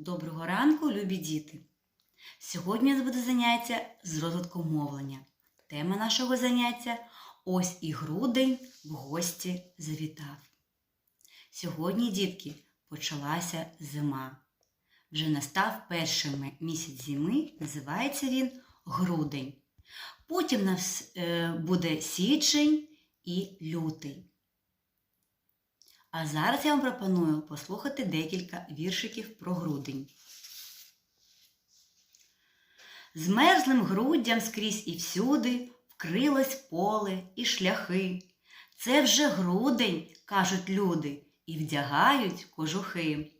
Доброго ранку, любі діти! Сьогодні у нас буде заняття з розвитку мовлення. Тема нашого заняття Ось і грудень в гості завітав. Сьогодні, дітки, почалася зима. Вже настав перший місяць зими, називається він грудень. Потім нас е, буде січень і лютий. А зараз я вам пропоную послухати декілька віршиків про грудень. Змерзлим груддям скрізь і всюди вкрилось поле і шляхи. Це вже грудень, кажуть люди, і вдягають кожухи.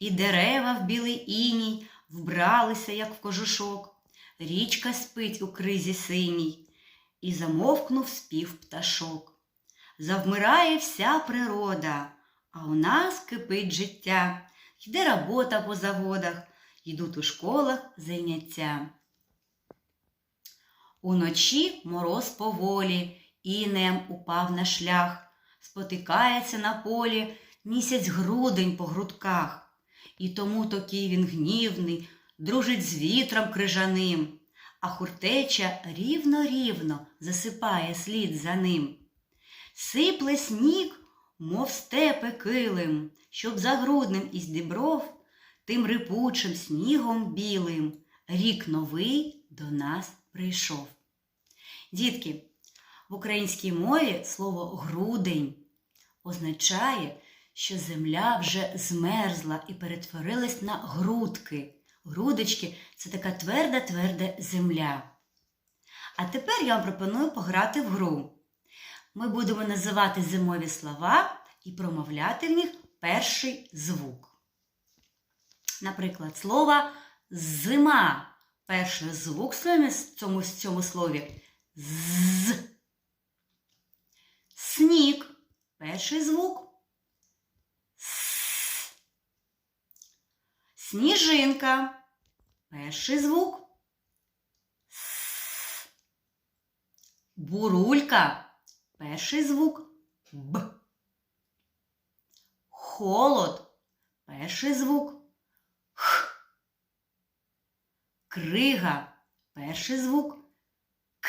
І дерева в білий іній вбралися, як в кожушок. Річка спить у кризі синій, і замовкнув спів пташок. Завмирає вся природа, а у нас кипить життя. Йде робота по заводах, йдуть у школах заняття. Уночі мороз поволі, інеєм упав на шлях, спотикається на полі місяць грудень по грудках. І тому такий він гнівний, дружить з вітром крижаним, а хуртеча рівно-рівно засипає слід за ним. Сипле сніг, мов степи килим, щоб за грудним із дібров тим рипучим снігом білим рік новий до нас прийшов. Дітки, в українській мові слово грудень означає, що земля вже змерзла і перетворилась на грудки. Грудочки це така тверда тверда земля. А тепер я вам пропоную пограти в гру. Ми будемо називати зимові слова і промовляти в них перший звук. Наприклад, слово зима. Перший звук в цьому, в цьому слові з. Сніг. Перший звук с. Сніжинка. Перший звук с. Бурулька. Перший звук Б. Холод. Перший звук Х. Крига. Перший звук К.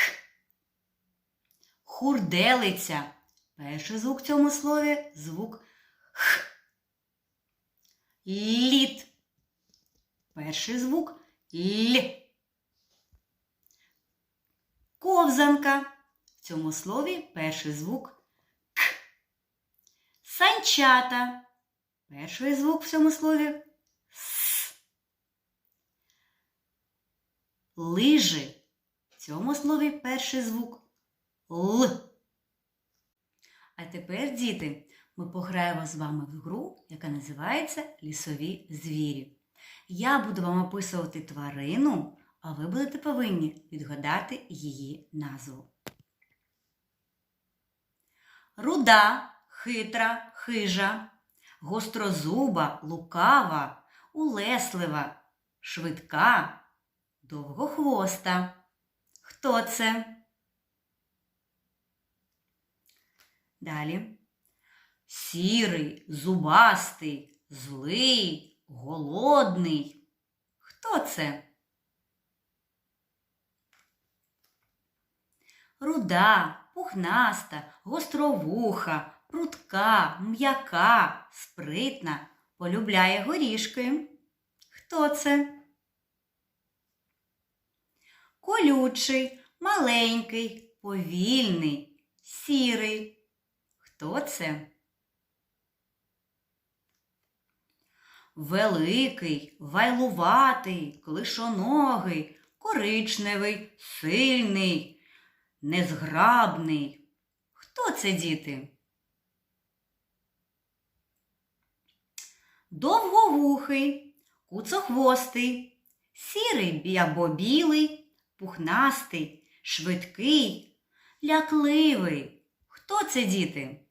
Хурделиця. Перший звук в цьому слові звук Х. Лід. Перший звук Л. Ковзанка. Цьому слові перший звук К. Санчата. Перший звук в цьому слові С. Лижи. В цьому слові перший звук Л. А тепер, діти, ми пограємо з вами в гру, яка називається Лісові звірі. Я буду вам описувати тварину, а ви будете повинні відгадати її назву. Руда, хитра, хижа, гострозуба, лукава, улеслива, швидка, довгохвоста. Хто це? Далі. Сірий, зубастий, злий, голодний. Хто це? Руда, пухнаста, гостровуха, прутка, м'яка, спритна, полюбляє горішки. Хто це? Колючий, маленький, повільний, сірий. Хто це? Великий, вайлуватий, клишоногий, коричневий, сильний, незграбний. Хто це діти? Довговухий, куцохвостий, сірий або білий, пухнастий, швидкий, лякливий. Хто це діти?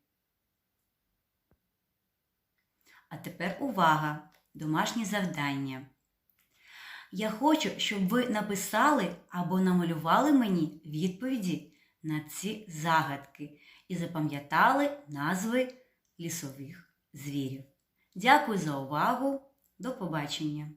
А тепер увага! Домашнє завдання. Я хочу, щоб ви написали або намалювали мені відповіді на ці загадки і запам'ятали назви лісових звірів. Дякую за увагу! До побачення!